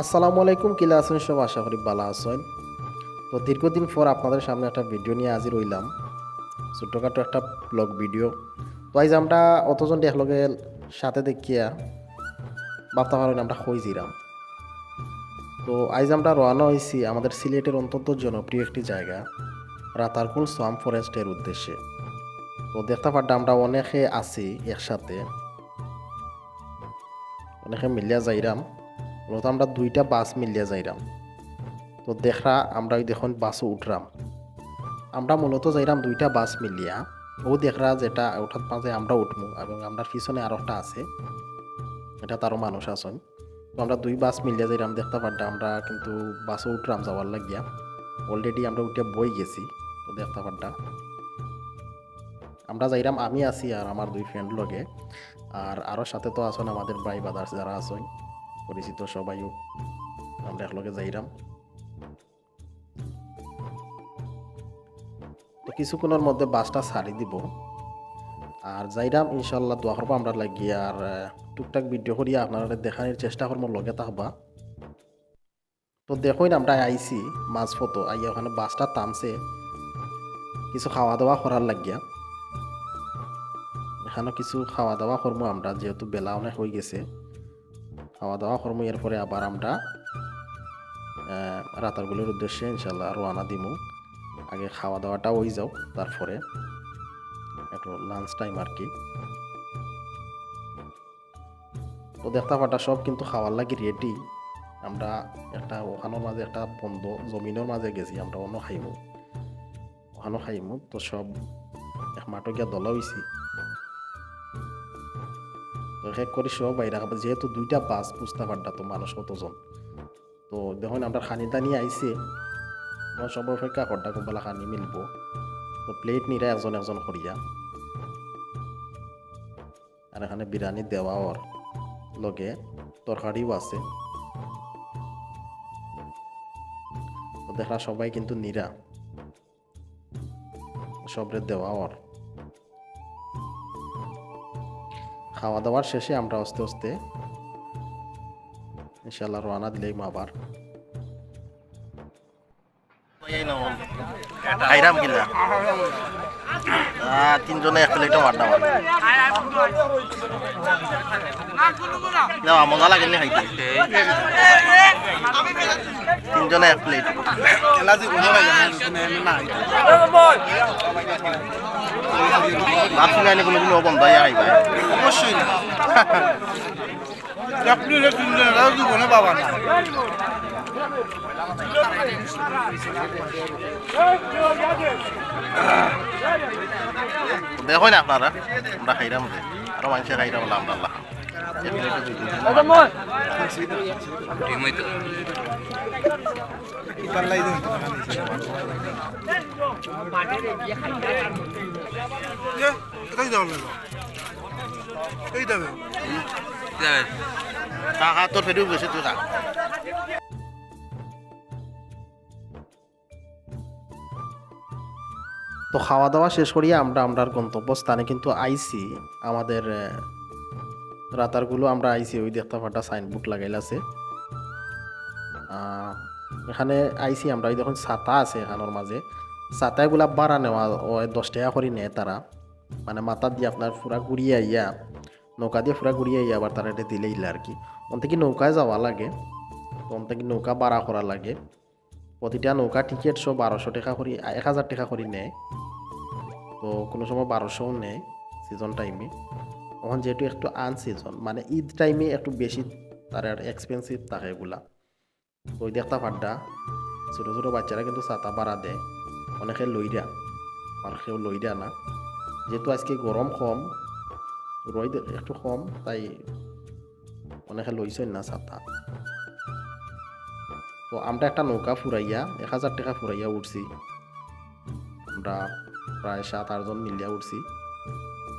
আসসালামু আলাইকুম, কিলা আছেন সব? আশা করি ভালো আছেন। তো দীর্ঘদিন পর আপনাদের সামনে একটা ভিডিও নিয়ে হাজির হইলাম। ছোট্টখাটো একটা ব্লগ ভিডিও তো আজ আমরা অতজন একলগে সাথে দেখিয়া ভাবতে পারেন আমরা হই জিরাম তো আজ আমরা রওনা হয়েছি আমাদের সিলেটের অত্যন্ত জনপ্রিয় একটি জায়গা, রাতারকুল সোয়াম ফরেস্টের উদ্দেশ্যে। তো দেখতে পারটা আমরা অনেকে আছি একসাথে। অনেকে মিলিয়া যাইরাম। মূলত আমরা দুইটা বাস মিলিয়ে যাইরাম। তো দেখরা আমরা ওই দেখুন বাসও উঠরাম। আমরা মূলত যাইরাম দুইটা বাস মিলিয়া। ও দেখরা যেটা ওঠার মাঝে আমরা উঠমু এবং আমরা পিছনে আর একটা আছে। এটা তারও মানুষ আছেন। তো আমরা দুই বাস মিলিয়ে যাইরাম দেখতে পারতাম আমরা কিন্তু বাসও উঠরাম যাওয়ার লাগিয়া। অলরেডি আমরা উঠে বই গেছি, তো দেখতে পারতাম আমরা যাইরাম, আমি আছি আর আমার দুই ফ্রেন্ড লগে। আর আরও সাথে তো আসুন আমাদের ভাই বাদার্স যারা আছেন। পরিচিত সবাইও আমরা একলগে যাইরাম। তো কিছুক্ষণের মধ্যে বাসটা ছাড়ি দিব। আর যাইরাম, ইনশাল্লাহ দোয়া করব আমরা লাগি। আর টুকটাক ভিডিও করিয়া আপনারা দেখানোর চেষ্টা করব, লগে থাকবা। তো দেখুন, আমরা আইছি মাছ ফটো আইয়া ওখানে বাসটা থামছে। কিছু খাওয়া দাওয়া করার লাগিয়া। এখানে কিছু খাওয়া দাওয়া করব আমরা, যেহেতু বেলা অনেক হয়ে গেছে। খাওয়া দাওয়া করব, এরপরে আবার আমরা রাতারগুলোর উদ্দেশ্যে ইনশাল্লাহ রওনা দিমু। আগে খাওয়া দাওয়াটা হয়ে যাও, তারপরে একটু লাঞ্চ টাইম আর কি। তো দেখতে পাটা সব কিন্তু খাওয়ার লাগি রেডি আমরা একটা ওখানোর মাঝে একটা বন্ধ জমিনের মাঝে গেছি, আমরা অন্য খাইমু। ওখানো খাইমু, তো সব এক মাটকিয়া দলা হয়েছি এক করে সব বাইরে খাবার যেহেতু দুইটা বাস বুঝতে পারটা তো মানুষ কতজন। তো দেখুন আমরা খানি দানি আইছে। মই সব অপেক্ষা করটা কোনবেলা খানি মিলবো। তো প্লেট নিরা একজন একজন করিয়া। আর এখানে বিরিয়ানি দেওয়া ওর লগে তরকারিও আছে। দেখা সবাই কিন্তু নিরা। সবরে দেওয়া ওর খাওয়া দাওয়ার শেষে আমরা আস্তে আস্তে ইনশাল্লাহ রওনা দিলেই আবার। খাইরাম কিনা তিনজনে এক প্লেটও মারনা মার যাওয়া মজা লাগে নি তিনজনে এক প্লেট ভাবছি না বন্ধ হয়ে খাইবা অবশ্যই না। আপনি জীবনে পাবা না দেখো না। আপনারা আমরা খাইরাম যে আরও মানুষে খাইরাম আল্লাহ। আল্লাহ এই তোর গেছে তুই তো খাওয়া দাওয়া শেষ করিয়া আমরা আমরার গন্তব্যস্থানে কিন্তু আইসি আমাদের রাতারগুলো আমরা আইছি ওই দেখতে পাটা সাইনবোর্ড লাগাইল আছে আহ, এখানে আইসি আমরা ওই দেখুন ছাতা আছে এখানোর মাঝে। ছাতাগুলা বাড়া নেওয়া দশ টাকা করে নেয় তারা। মানে মাথা দিয়ে আপনার পুরা ঘুরিয়ে আইয়া নৌকা দিয়ে পুরা ঘুরিয়ে আইয়া আবার তারা এটা দিলে আর কি। ওন থেকে নৌকায় যাওয়া লাগে তো ওন থেকে নৌকা ভাড়া করা লাগে। প্রতিটা নৌকা টিকিট সব বারোশো টাকা করে এক হাজার টাকা করে নেয়। তো কোনো সময় বারোশোও নেয় সিজন টাইমে তখন যেহেতু একটু আন সিজন মানে ঈদ টাইমে একটু বেশি তার এক্সপেন্সিভ থাকে এগুলা তো দেখতা পাড্ডা ছোটো ছোটো বাচ্চারা কিন্তু ছাতা ভাড়া দেয়। অনেকে লইরা আর কেউ লইরা না। যেহেতু আজকে গরম কম, রোদ একটু কম, তাই অনেকে লইছেন না ছাতা। তো আমরা একটা নৌকা ফুরাইয়া, এক হাজার টাকা ফুরাইয়া উঠছি। আমরা প্রায় সাত আটজন মিলিয়া উঠছি।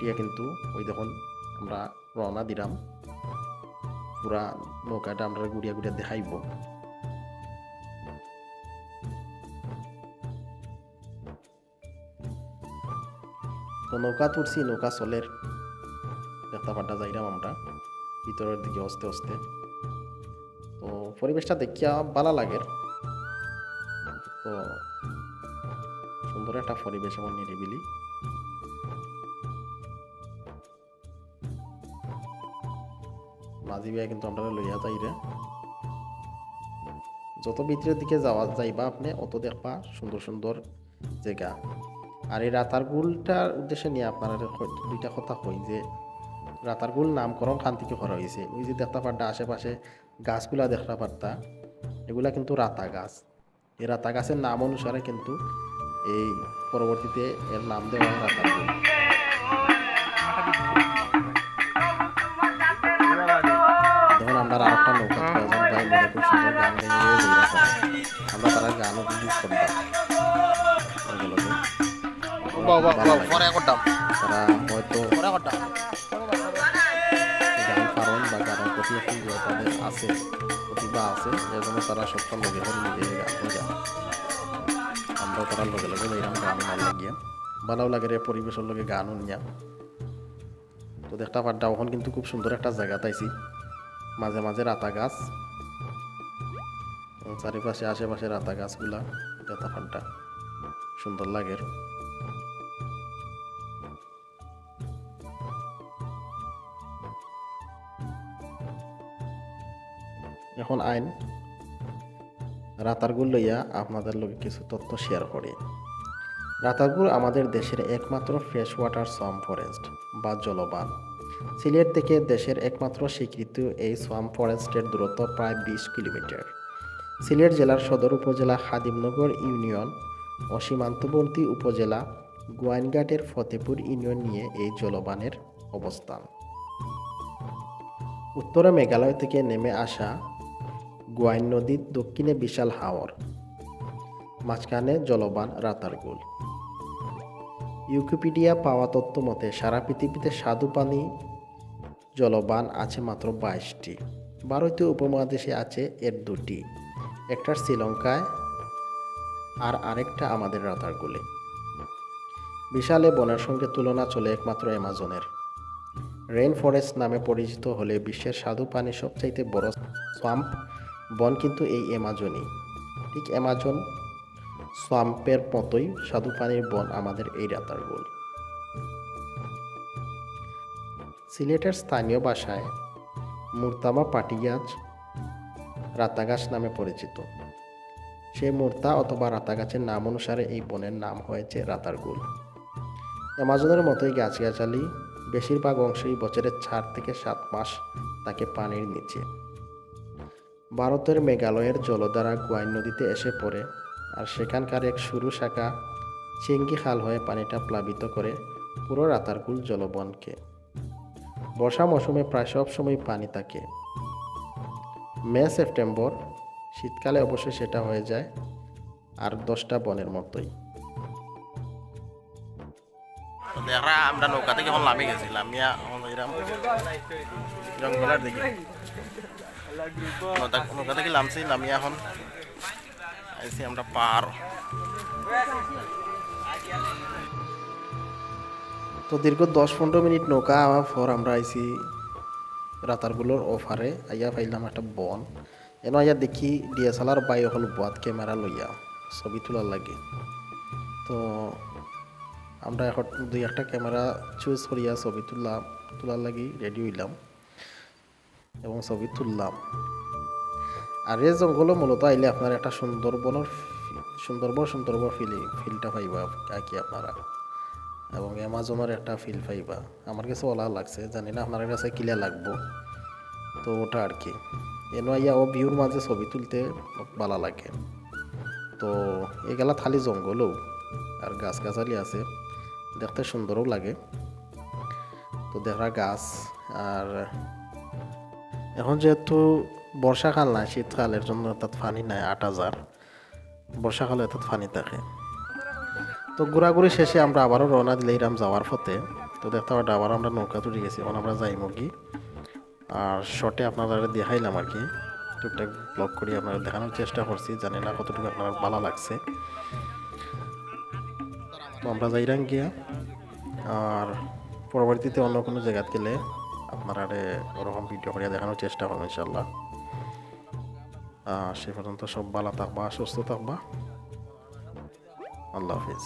টিয়া কিন্তু ওই দেখুন, আমরা রওনা দিলাম। পুরা নৌকাটা আমরা গুড়িয়া গুড়িয়া দেখাইব। তো নৌকা তুলছি নৌকা চলের। দেখতে পাটা যাইলাম আমরা, ভিতরের দিকে অস্তে অস্তে। তো পরিবেশটা দেখিয়া ভালো লাগে। তো সুন্দর একটা পরিবেশ আমার নিরিবিলি। মাঝি বিয়া কিন্তু আমরা লইয়া যাই রে। যত ভিতরের দিকে যাওয়া যাইবা আপনি, অত দেখবা সুন্দর সুন্দর জায়গা। আর এই রাতারগুলটার উদ্দেশ্যে নিয়ে আপনার দুইটা কথা কই যে রাতারগুল নামকরণ খান করা হয়েছে। ওই যে দেখতে পারটা আশেপাশে গাছগুলা দেখতে পারতা, এগুলা কিন্তু রাতা গাছ। এই রাতা গাছের নাম অনুসারে কিন্তু এই পরবর্তীতে এর নাম দেওয়া হয় রাতারগুল দেখুন আমরা আরেকটা নৌকা। আমরা তারা গানও করতাম। পরে করতাম তারা হয়তো পরে করতাম গান পারন বা গানের প্রতি তাদের আছে প্রতিভা আছে এর জন্য তারা সবটা লগে করে নিজে গান আমরাও তারা লগে লগে এরকম গান ভালো লাগিয়া। ভালো লাগে রে পরিবেশের লগে গানও নিয়া তো দেখতে পাড্ডা ওখান কিন্তু খুব সুন্দর একটা জায়গা তাইছি মাঝে মাঝে রাতা গাছ চারিপাশে আশেপাশে রাতা গাছগুলা দেখতে পাড্ডা সুন্দর লাগে। এখন আইন রাতারগুল লইয়া আপনাদের লগে কিছু তথ্য শেয়ার করি। রাতারগুল আমাদের দেশের একমাত্র ফ্রেশ ওয়াটার সোয়াম ফরেস্ট বা জলবান। সিলেট থেকে দেশের একমাত্র স্বীকৃত এই সোয়াম ফরেস্টের দূরত্ব প্রায় বিশ কিলোমিটার। সিলেট জেলার সদর উপজেলা খাদিমনগর ইউনিয়ন ও সীমান্তবর্তী উপজেলা গোয়াইনঘাটের ফতেপুর ইউনিয়ন নিয়ে এই জলবানের অবস্থান। উত্তরে মেঘালয় থেকে নেমে আসা গোয়াইন নদীর দক্ষিণে বিশাল হাওর, মাঝখানে জলবান রাতারগুল ইউকিপিডিয়া পাওয়া তথ্য মতে, সারা পৃথিবীতে স্বাদু পানি জলবান আছে মাত্র বাইশটি। ভারতীয় উপমহাদেশে আছে এর দুটি, একটা শ্রীলঙ্কায় আর আরেকটা আমাদের রাতারগুলে বিশাল বনের সঙ্গে তুলনা চলে একমাত্র অ্যামাজনের। রেইন ফরেস্ট নামে পরিচিত হলে বিশ্বের স্বাদু পানি সবচাইতে বড় সোয়াম্প বন কিন্তু এই অ্যামাজনই ঠিক অ্যামাজন সোয়াম্পের মতোই স্বাদু পানির বন আমাদের এই রাতারগুল সিলেটের স্থানীয় ভাষায় মুরতামা পাটিয়াজ রাতাগাছ নামে পরিচিত। সেই মুর্তা অথবা রাতাগাছের নাম অনুসারে এই বনের নাম হয়েছে রাতারগুল অ্যামাজনের মতোই গাছগাছালি, বেশিরভাগ অংশই বছরের চার থেকে সাত মাস তাকে পানির নিচে। ভারতের মেঘালয়ের জলধারা গোয়াইন নদীতে এসে পড়ে আর সেখানকার এক সরু শাখা চেঙ্গি খাল হয়ে পানিটা প্লাবিত করে পুরো রাতারকুল জলবনকে। বর্ষা মৌসুমে প্রায় সব সময় পানি থাকে। মে, সেপ্টেম্বর, শীতকালে অবশ্যই সেটা হয়ে যায় আর দশটা বনের মতোই। আমরা নৌকা থেকে এখন লামে গেছি লামিয়া এরকম জঙ্গলের দিকে। তো দীর্ঘ দশ পনেরো মিনিট নৌকা আমার পর আমরা আইসি রাতারগুলোর অফারে আইয়া পাইলাম একটা বন। এন আইয়া দেখি ডিএসএলআর বাই হল বাদ ক্যামেরা লইয়া, ছবি তোলার লাগে। তো আমরা এখন দুই একটা ক্যামেরা চুজ করিয়া ছবি তুললাম, তোলার লাগি রেডি হইলাম। এবং ছবি তুললাম। আর এই জঙ্গলও মূলত আইলে আপনার একটা সুন্দরবনের সুন্দরবন সুন্দরবন ফিল ফিলটা পাইবা আর কি আপনারা। এবং অ্যামাজনের একটা ফিল পাইবা। আমার কাছে ওলা লাগছে, জানি না আপনার কাছে কিলা লাগবো। তো ওটা আর কি। এনো আইয়া ও ভিউর মাঝে ছবি তুলতে ভালো লাগে। তো এগুলা থালি জঙ্গলও আর গাছ গাছালি আছে, দেখতে সুন্দরও লাগে। তো দেখা গাছ আর এখন যেহেতু বর্ষাকাল নাই, শীতকালের জন্য অর্থাৎ পানি নাই আট হাজার। বর্ষাকালে অর্থাৎ পানি থাকে। তো ঘোরাঘুরি শেষে আমরা আবারও রওনা দিলে ইরাম যাওয়ার পথে। তো দেখতে পারো, আবার আমরা নৌকা তুলে গেছি, এখন আমরা যাই মুরগি। আর শর্টে আপনারা দেখাইলাম আর কি। টুকটাক ব্লগ করি আপনারা দেখানোর চেষ্টা করছি, জানি না কতটুকু আপনার ভালো লাগছে। তো আমরা যাইরাম গিয়া। আর পরবর্তীতে অন্য কোনো জায়গাত গেলে আপনারা ওরকম ভিডিও করিয়া দেখানোর চেষ্টা করব ইনশাল্লাহ সে পর্যন্ত সব ভালো থাকবা, সুস্থ থাকবা। আল্লাহ হাফিজ।